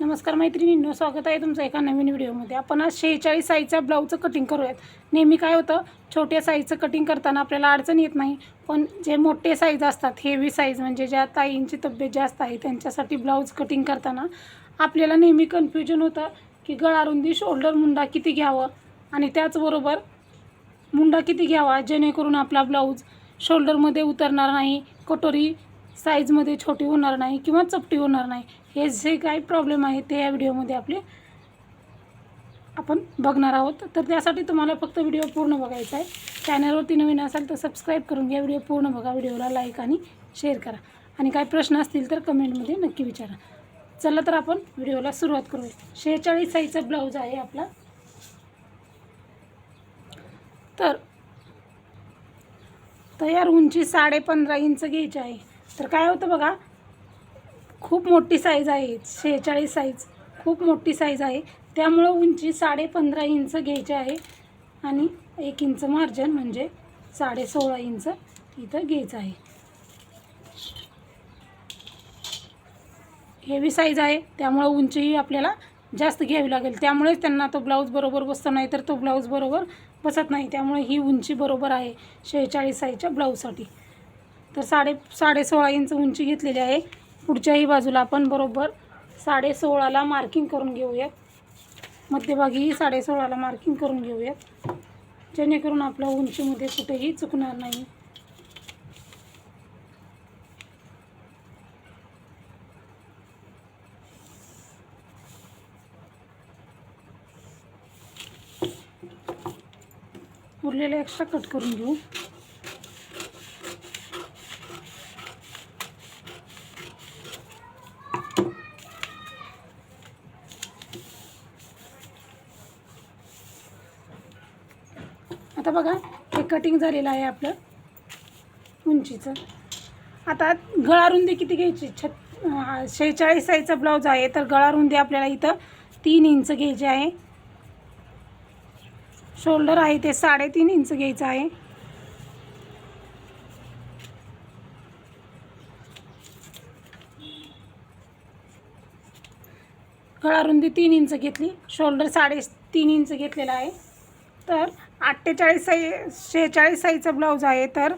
नमस्कार मैत्रिणींनो स्वागत आहे तुमचं एका नवीन व्हिडिओमध्ये. आपण आज शेहेचाळीस साईजच्या ब्लाऊजचं कटिंग करूयात. नेहमी काय होतं छोट्या साईजचं कटिंग करताना आपल्याला अडचण येत नाही पण जे मोठे साईज असतात हेवी साईज म्हणजे ज्या ताईंची तब्येत जास्त आहे त्यांच्यासाठी ब्लाऊज कटिंग करताना आपल्याला नेहमी कन्फ्युजन होतं की गळा रुंदी शोल्डर मुंडा किती घ्यावं आणि त्याचबरोबर मुंडा किती घ्यावा जेणेकरून आपला ब्लाऊज शोल्डरमध्ये उतरणार नाही कटोरी साईजमध्ये छोटी होणार नाही किंवा चपटी होणार नाही. हे जे काही प्रॉब्लेम आहे ते या व्हिडिओमध्ये आपले आपण बघणार आहोत. तर त्यासाठी तुम्हाला फक्त व्हिडिओ पूर्ण बघायचा आहे. चॅनलवरती नवीन असाल तर सबस्क्राईब करून घ्या. व्हिडिओ पूर्ण बघा. व्हिडिओला लाईक आणि शेअर करा. आणि काही प्रश्न असतील तर कमेंटमध्ये नक्की विचारा. चला तर आपण व्हिडिओला सुरुवात करूया. शेहेचाळीस साईजचा ब्लाऊज आहे आपला. तर तयार उंची साडे पंधरा इंच घ्यायची आहे. तर काय होतं बघा? खूप मोठी साईज आहे. शेहेचाळीस साईज खूप मोठी साईज आहे. त्यामुळं उंची साडे पंधरा इंच घ्यायची आहे. आणि एक इंच मार्जन म्हणजे साडे सोळा इंच इथं घ्यायचं आहे. हेवी साईज आहे. त्यामुळं उंचीही आपल्याला जास्त घ्यावी लागेल. त्यामुळेच त्यांना तो ब्लाऊज बरोबर बसतो. नाही तर तो ब्लाऊज बरोबर बसत नाही. त्यामुळे ही उंची बरोबर आहे. शेहेचाळीस साईजच्या ब्लाऊजसाठी तर साडे साडे सोळा इंच उंची घेतलेली आहे. पुढच्याही बाजूला आपण बरोबर साडेसोळाला मार्किंग करून घेऊयात. मध्यभागीही साडेसोळाला मार्किंग करून घेऊयात. जेणेकरून आपल्या उंचीमध्ये कुठेही चुकणार नाही. उरलेला एक्स्ट्रा कट करून घेऊ. आता बघा हे कटिंग झालेलं आहे आपलं. उंचीचं. आता गळा रुंदी किती घ्यायची? छत शेहेचाळीस साईजचा ब्लाऊज आहे तर गळा रुंदी आपल्याला इथं तीन इंच घ्यायची आहे. शोल्डर आहे ते साडेतीन इंच घ्यायचं आहे. गळा रुंदी तीन इंच घेतली शोल्डर साडे तीन इंच घेतलेला आहे. तर अठ्ठेचाळीस साई शेहेचाळीस साईजचा ब्लाऊज आहे तर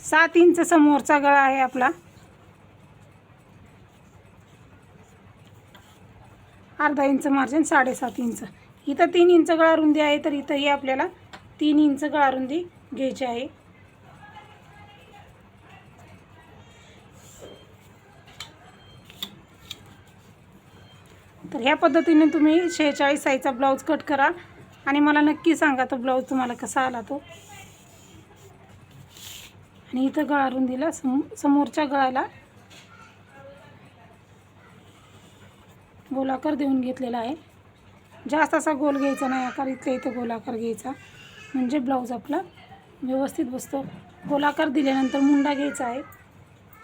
सात इंच समोरचा गळा आहे आपला. अर्धा इंच मार्जिन साडेसात इंच. इथं तीन इंच गळा रुंदी आहे तर इथंही आपल्याला तीन इंच गळा रुंदी घ्यायची आहे. तर ह्या पद्धतीने तुम्ही शेहेचाळीस साईजचा ब्लाऊज कट करा. आणि मला नक्की सांगा तो ब्लाऊज तुम्हाला कसा आला तो. आणि इथं गळारून दिला सम समोरच्या गळ्याला गोलाकार देऊन घेतलेला आहे. जास्त असा गोल घ्यायचा नाही आकार इथल्या इथं गोलाकार घ्यायचा. म्हणजे ब्लाऊज आपला व्यवस्थित बसतो. गोलाकार दिल्यानंतर मुंडा घ्यायचा आहे.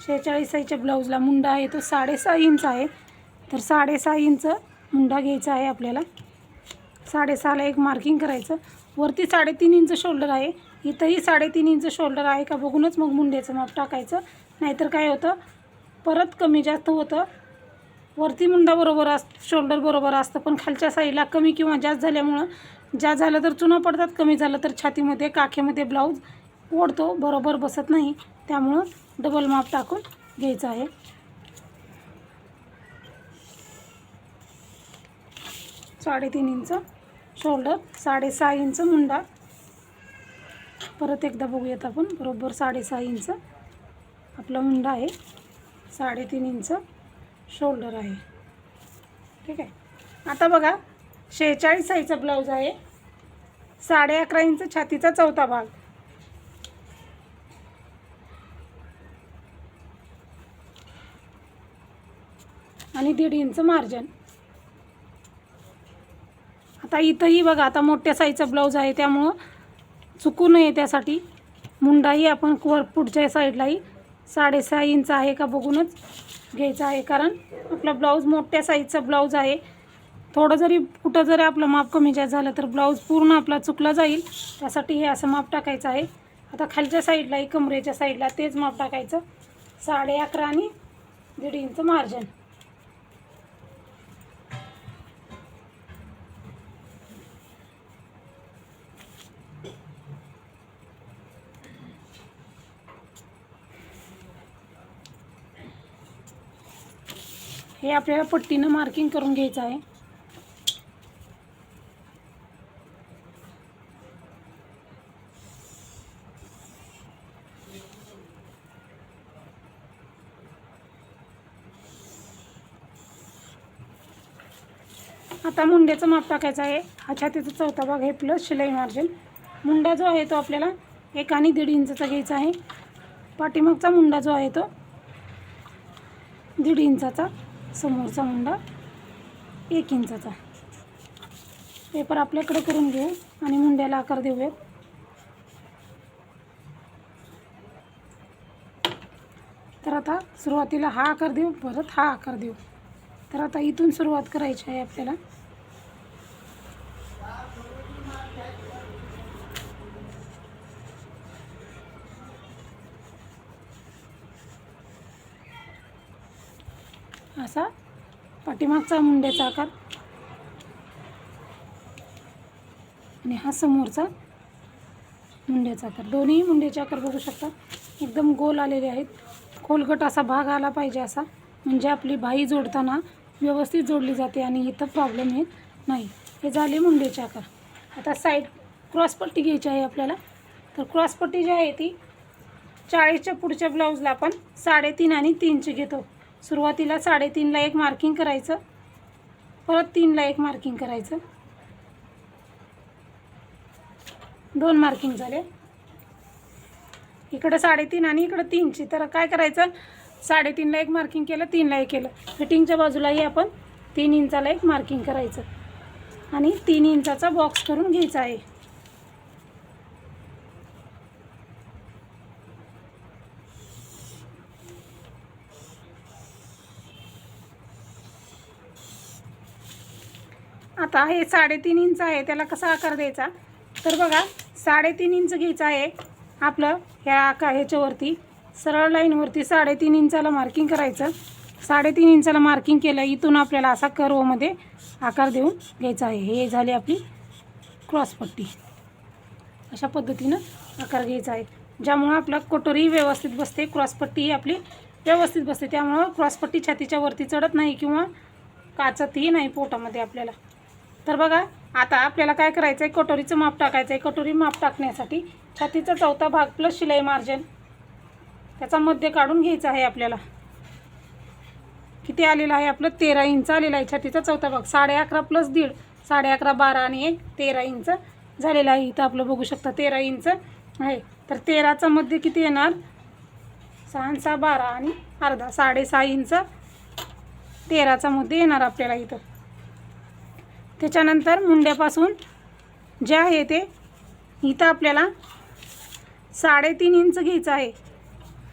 शेहेचाळीस साईजच्या ब्लाऊजला मुंडा आहे तो साडेसहा इंच आहे. तर साडेसहा इंच मुंडा घ्यायचा आहे आपल्याला. साडेसहाला एक मार्किंग करायचं. वरती साडेतीन इंच शोल्डर आहे. इथंही साडेतीन इंच शोल्डर आहे का बघूनच मग मुंड्याचं माप टाकायचं. नाहीतर काय होतं? परत कमी जास्त होतं. वरती मुंडा बरोबर अस शोल्डर बरोबर असतं. पण खालच्या साईडला कमी किंवा जास्त झाल्यामुळं जास्त झालं तर चुना पडतात कमी झालं तर छातीमध्ये काखेमध्ये ब्लाऊज ओढतो. बरोबर बसत नाही. त्यामुळं डबल माप टाकून घ्यायचं आहे. साडेतीन इंच शोल्डर साडेसहा इंच मुंडा. परत एकदा बघूयात आपण बरोबर साडेसहा इंच आपला मुंडा आहे. साडेतीन इंच शोल्डर आहे. ठीक आहे? आता बघा शेहेचाळीस साईजचा ब्लाऊज आहे. साडे अकरा इंच छातीचा चौथा भाग. आणि दीड इंच मार्जन आता इथंही बघा आता मोठ्या साईजचा ब्लाऊज आहे त्यामुळं चुकू नये त्यासाठी. मुंडाही आपण वर पुढच्या साईडलाही साडेसहा इंच आहे का बघूनच घ्यायचा आहे कारण आपला ब्लाऊज मोठ्या साईजचा ब्लाऊज आहे. थोडं जरी कुठं जरी आपलं माप कमी जास्त झालं तर ब्लाऊज पूर्ण आपला चुकला जाईल. त्यासाठी हे असं माप टाकायचं आहे. आता खालच्या साईडलाही कमरेच्या साईडला तेच माप टाकायचं. साडे अकरा आणि दीड इंच मार्जन हे आपल्याला पट्टीनं मार्किंग करून घ्यायचं आहे. आता मुंड्याचं माप टाकायचं आहे. हा छातीचा चौथा भाग आहे प्लस शिलाई मार्जिन मुंडा जो आहे तो आपल्याला एक आणि दीड इंचाचा घ्यायचा आहे. पाठीमागचा मुंडा जो आहे तो दीड इंचाचा. समोरचा मुंडा एक इंचाचा. पेपर आपल्याकडे करून घेऊ आणि मुंड्याला आकार देऊयात. तर आता सुरुवातीला हा आकार देऊ परत हा आकार देऊ. तर आता इथून सुरुवात करायची आहे आपल्याला. असा पाठीमागचा मुंड्याचा आकार. आणि हा समोरचा मुंड्याचा आकार. दोन्ही मुंड्याचे आकार बघू शकता. एकदम गोल आलेले आहेत. खोलगट असा भाग आला पाहिजे असा. म्हणजे आपली बाई जोडताना व्यवस्थित जोडली जाते आणि इथं प्रॉब्लेम येत नाही. हे झाले मुंड्याचे आकार. आता साईड क्रॉसपट्टी घ्यायची आहे आपल्याला. तर क्रॉसपट्टी जी आहे ती चाळीसच्या पुढच्या ब्लाऊजला आपण साडेतीन आणि तीनची घेतो. सुरुवातीला साडेतीनला एक मार्किंग करायचं. परत तीनला एक मार्किंग करायचं. दोन मार्किंग झाले. इकडं साडेतीन आणि इकडं तीनची. तर काय करायचं? साडेतीनला एक मार्किंग केलं तीनला एक केलं. फिटिंगच्या बाजूलाही आपण तीन इंचाला एक मार्किंग करायचं. आणि तीन इंचाचा बॉक्स करून घ्यायचा आहे. आता हे साडेतीन इंच आहे त्याला कसा आकार द्यायचा? तर बघा साडेतीन इंच घ्यायचं आहे आपलं ह्या आका ह्याच्यावरती. सरळ लाईनवरती साडेतीन इंचाला मार्किंग करायचं. साडेतीन इंचाला मार्किंग केलं इथून आपल्याला असा कर्वमध्ये आकार देऊन घ्यायचा आहे. हे झाली आपली क्रॉसपट्टी अशा पद्धतीनं आकार घ्यायचा आहे. ज्यामुळं आपला कटोरी व्यवस्थित बसते क्रॉसपट्टी ही आपली व्यवस्थित बसते. त्यामुळं क्रॉसपट्टी छातीच्या वरती चढत नाही किंवा काचतही नाही पोटामध्ये आपल्याला. तर बघा आता आपल्याला काय करायचं आहे कटोरीचं माप टाकायचं आहे कटोरी माप टाकण्यासाठी छातीचा चौथा भाग प्लस शिलाई मार्जिन त्याचा मध्य काढून घ्यायचा आहे आपल्याला. किती आलेलं आहे आपलं? तेरा इंच आलेलं आहे छातीचा चौथा भाग. साडे अकरा प्लस दीड साडे अकरा बारा आणि एक तेरा इंच झालेलं आहे. इथं आपलं बघू शकता तेरा इंच आहे. तर तेराचं मध्य किती येणार? सहा सहा बारा आणि अर्धा. साडेसहा इंच तेराचा मध्ये येणार आपल्याला इथं. त्याच्यानंतर मुंड्यापासून जे आहे ते इथं आपल्याला साडेतीन इंच घ्यायचं आहे.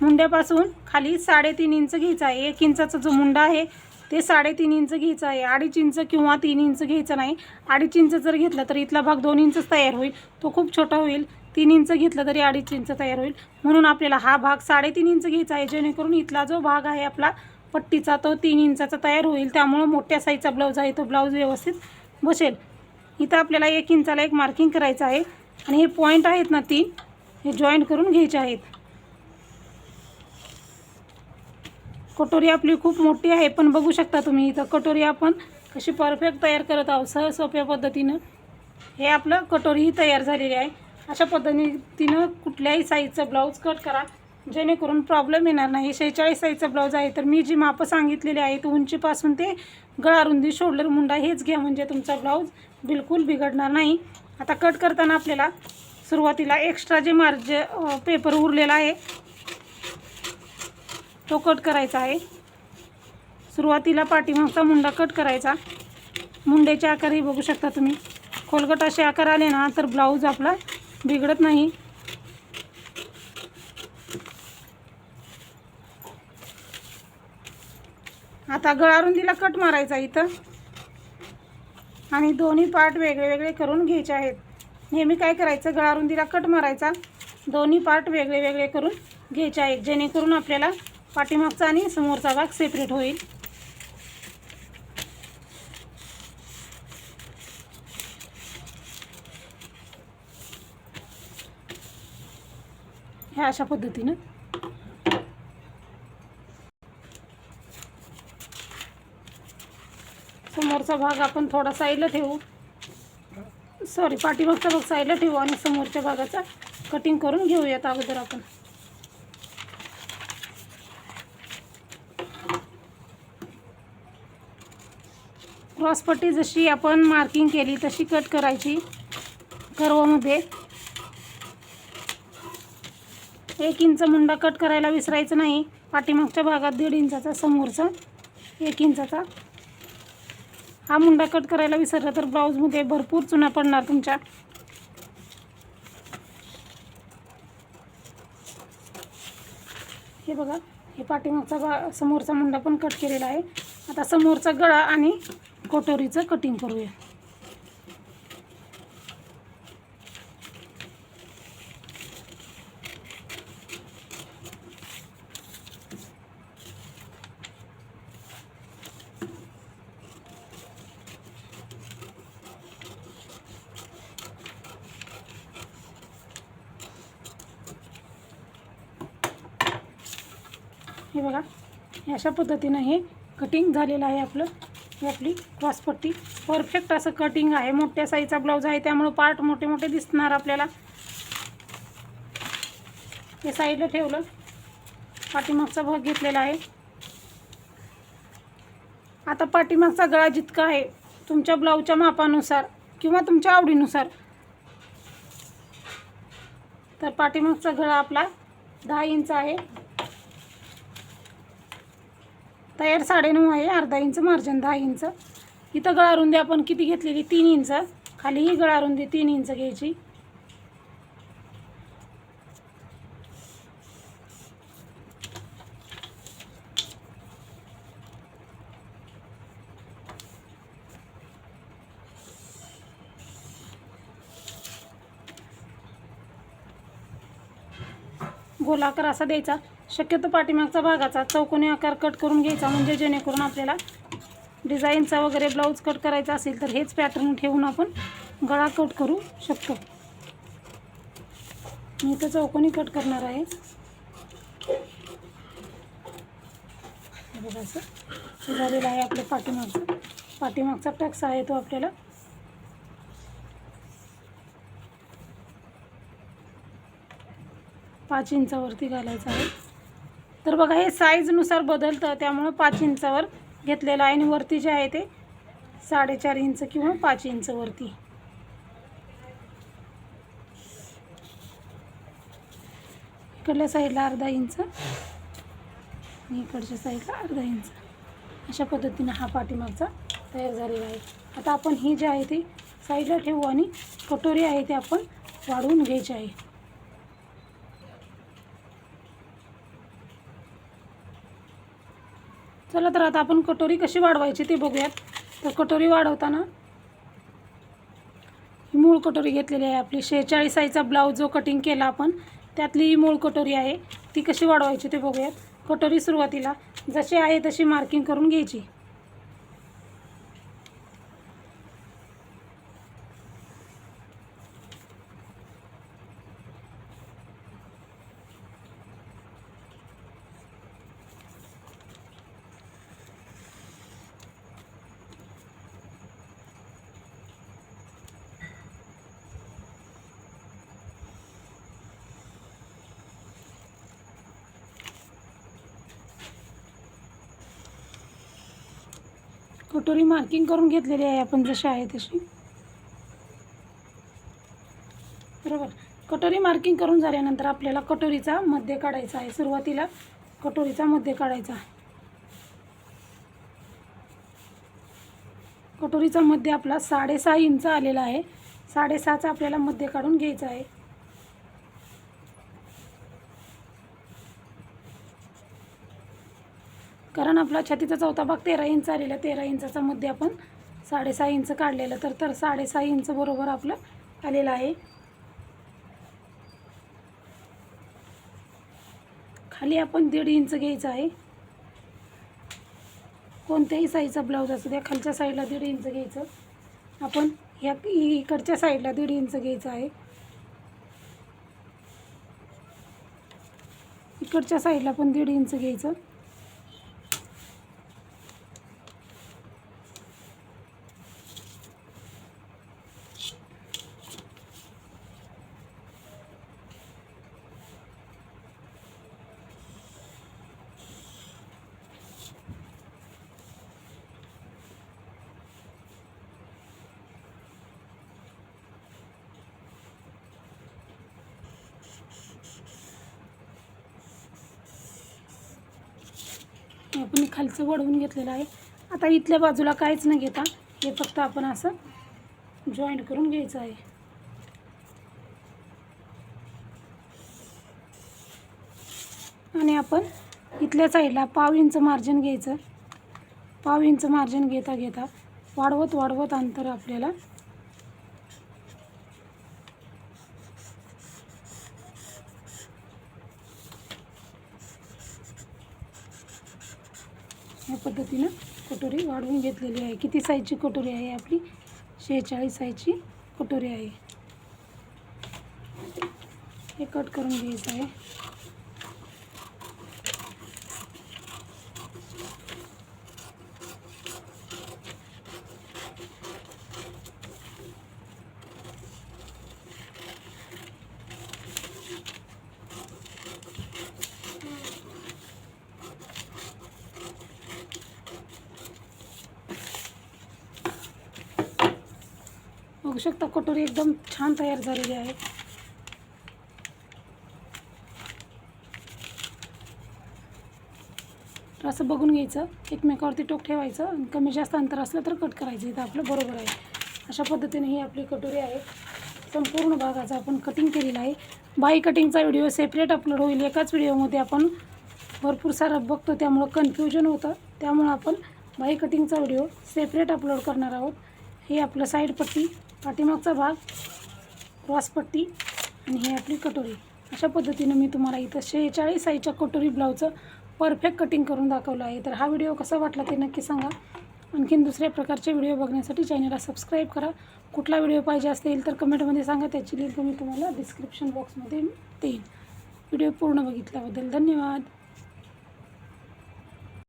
मुंड्यापासून खाली साडेतीन इंच घ्यायचं आहे. एक इंचाचा जो मुंडा आहे ते साडेतीन इंच घ्यायचं आहे. अडीच इंच किंवा तीन इंच घ्यायचं नाही. अडीच इंच जर घेतलं तर इथला भाग दोन इंचच तयार होईल. तो खूप छोटा होईल. तीन इंच घेतलं तरी अडीच इंच तयार होईल. म्हणून आपल्याला हा भाग साडेतीन इंच घ्यायचा आहे. जेणेकरून इथला जो भाग आहे आपला पट्टीचा तो तीन इंचाचा तयार होईल. त्यामुळं मोठ्या साईजचा ब्लाऊज आहे. तो ब्लाऊज व्यवस्थित बसेल. इथं आपल्याला एक इंचाला एक मार्किंग करायचं आहे. आणि हे पॉईंट आहेत ना तीन हे जॉईंट करून घ्यायचे आहेत. कटोरी आपली खूप मोठी आहे पण बघू शकता तुम्ही इथं कटोरी आपण कशी परफेक्ट तयार करत आहोत सहज सोप्या पद्धतीनं. हे आपलं कटोरीही तयार झालेली आहे. अशा पद्धतीनं कुठल्याही साईजचं ब्लाऊज कट करा. जेणेकरून प्रॉब्लेम येणार नाही. शेहेचाळीस साईजचा ब्लाऊज आहे. तर मी जी मापं सांगितलेली आहेत उंचीपासून ते गळारुंदी शोल्डर मुंडा हेच घ्या म्हणजे तुमचा ब्लाऊज बिलकुल बिघडणार नाही. आता कट करताना आपल्याला सुरुवातीला एक्स्ट्रा जे मार्ज पेपर उरलेला आहे तो कट करायचा आहे. सुरुवातीला पाठीमागचा मुंडा कट करायचा. मुंड्याचे आकारही बघू शकता तुम्ही. खोलगट असे आकार आले ना तर ब्लाऊज आपला बिघडत नाही. आता गळारुंदीला कट मारायचा इथं. आणि दोन्ही पार्ट वेगळे वेगळे करून घ्यायचे आहेत. नेहमी काय करायचं? गळारुंदीला कट मारायचा. दोन्ही पार्ट वेगळे वेगळे करून घ्यायचे आहेत जेणेकरून आपल्याला पाठीमागचा आणि समोरचा भाग सेपरेट होईल. ह्या अशा पद्धतीनं पाठीमागचा भाग आपण थोडा साईडला ठेवू. सॉरी पाठीमागचा भाग साईडला ठेवू आणि समोरच्या भागाचा कटिंग करून घेऊयात अगोदर आपण. क्रॉसपट्टी जशी आपण मार्किंग केली तशी कट करायची कर्वमध्ये एक इंच मुंडा कट करायला विसरायचं नाही. पाठीमागच्या भागात दीड इंचाचा समोरचा एक इंचाचा हा मुंडा कट करायला विसरला तर ब्लाऊजमध्ये भरपूर चुना पडणार तुमच्या. हे बघा हे पाठीमागचा बा समोरचा मुंडा पण कट केलेला आहे. आता समोरचा गळा आणि कोटोरीचं कटिंग करूया. हे बघा अशा पद्धतीनं हे कटिंग झालेलं आहे आपलं. ही आपली क्रॉसपट्टी परफेक्ट असं कटिंग आहे. मोठ्या साईजचा ब्लाऊज आहे. त्यामुळं पार्ट मोठे मोठे दिसणार आपल्याला. हे साईडला ठेवलं. पाठीमागचा भाग घेतलेला आहे. आता पाठीमागचा गळा जितका आहे तुमच्या ब्लाऊजच्या मापानुसार किंवा तुमच्या आवडीनुसार. तर पाठीमागचा गळा आपला दहा इंच आहे. तयार साडेनऊ आहे अर्धा इंच मार्जिन दहा इंच. इथं गळा रुंदी आपण किती घेतलेली? तीन इंच. खालीही गळा रुंदी तीन इंच घ्यायची. गोलाकार असा द्यायचा. शक्यतो पाठीमागचा भागाचा चौकोनी आकार कट करून घ्यायचा म्हणजे जेणेकरून आपल्याला डिझाईनचा वगैरे ब्लाऊज कट करायचा असेल तर हेच पॅटर्न ठेवून आपण गळा कट करू शकतो. मी इथं चौकोनी कट करणार आहे. बघा असं. झालेलं आहे आपल्या पाठीमागचा. पाठीमागचा टक्स आहे तो आपल्याला. पाच इंचावरती घालायचं आहे. तर बघा हे साईजनुसार बदलतं. त्यामुळं पाच इंचावर घेतलेलं आहे. आणि वरती जे आहे ते साडेचार इंच किंवा पाच इंच वरती. इकडल्या साईडला अर्धा इंच आणि इकडच्या साईडला अर्धा इंच. अशा पद्धतीनं हा पाठीमागचा तयार झालेला आहे. आता आपण ही जी आहे ती साईडला ठेवू आणि कटोरी आहे ते आपण वाढवून घ्यायची आहे. चला तर आता आपण कटोरी कशी वाढवायची ते बघूयात. तर कटोरी वाढवताना ही मूळ कटोरी घेतलेली आहे आपली. शेहेचाळीस आईचा ब्लाऊज जो कटिंग केला आपण त्यातली ही मूळ कटोरी आहे. ती कशी वाढवायची ते बघूयात. कटोरी सुरुवातीला जशी आहे तशी मार्किंग करून घ्यायची. कटोरी मार्किंग करून घेतलेली आहे आपण जशी आहे तशी. बरोबर. कटोरी मार्किंग करून झाल्यानंतर आपल्याला कटोरीचा मध्य काढायचा आहे. सुरुवातीला कटोरीचा मध्य काढायचा कटोरीचा मध्य आपला साडेसहा इंच आलेला आहे. साडेसहाचा आपल्याला मध्य काढून घ्यायचा आहे. कारण आपला छातीचा चौथा भाग तेरा इंच आलेला तेरा इंचाचा मध्ये आपण साडेसहा इंच काढलेलं. तर तर साडेसहा इंच बरोबर आपलं आलेलं आहे. खाली आपण दीड इंच घ्यायचं आहे. कोणत्याही साईजचा ब्लाऊज असू द्या खालच्या साईडला दीड इंच घ्यायचं. आपण ह्या इकडच्या साईडला दीड इंच घ्यायचं आहे. इकडच्या साईडला पण दीड इंच घ्यायचं. आपण खालचं वळवून घेतलेलं आहे. आता इथल्या बाजूला काहीच न घेता हे फक्त आपण असं जॉईंट करून घ्यायचं आहे. आणि आपण इथल्या साईडला पाव इंच मार्जिन घ्यायचं. पाव इंच मार्जिन घेता घेता वाढवत वाढवत अंतर आपल्याला या पद्धतीनं कटोरी वाढवून घेतलेली आहे. किती साईजची कटोरी आहे आपली? शेहेचाळीस साईजची कटोरी आहे. हे कट करून घ्यायचं आहे. बघू शकता कटोरी एकदम छान तयार झालेली आहे. तर असं बघून घ्यायचं एकमेकावरती टोक ठेवायचं आणि कमी जास्त अंतर असलं तर कट करायचं. इथं आपलं बरोबर आहे. अशा पद्धतीने ही आपली कटोरी आहे. संपूर्ण भागाचं आपण कटिंग केलेलं आहे. बाई कटिंगचा व्हिडिओ सेपरेट अपलोड होईल. एकाच व्हिडिओमध्ये आपण भरपूर सारं बघतो. त्यामुळं कन्फ्युजन होतं. त्यामुळं आपण बाई कटिंगचा व्हिडिओ सेपरेट अपलोड करणार आहोत. हे आपलं साईडपट्टी पाठीमागचा भाग क्रॉसपट्टी आणि ही आपली कटोरी. अशा पद्धतीनं मी तुम्हाला इथं शेहेचाळीस साईजच्या कटोरी ब्लाऊजचं परफेक्ट कटिंग करून दाखवलं आहे. तर हा व्हिडिओ कसा वाटला ते नक्की सांगा. आणखीन दुसऱ्या प्रकारचे व्हिडिओ बघण्यासाठी चॅनलला सबस्क्राईब करा. कुठला व्हिडिओ पाहिजे असेल तर कमेंटमध्ये सांगा. त्याची लिंक मी तुम्हाला डिस्क्रिप्शन बॉक्समध्ये देईन. व्हिडिओ पूर्ण बघितल्याबद्दल धन्यवाद.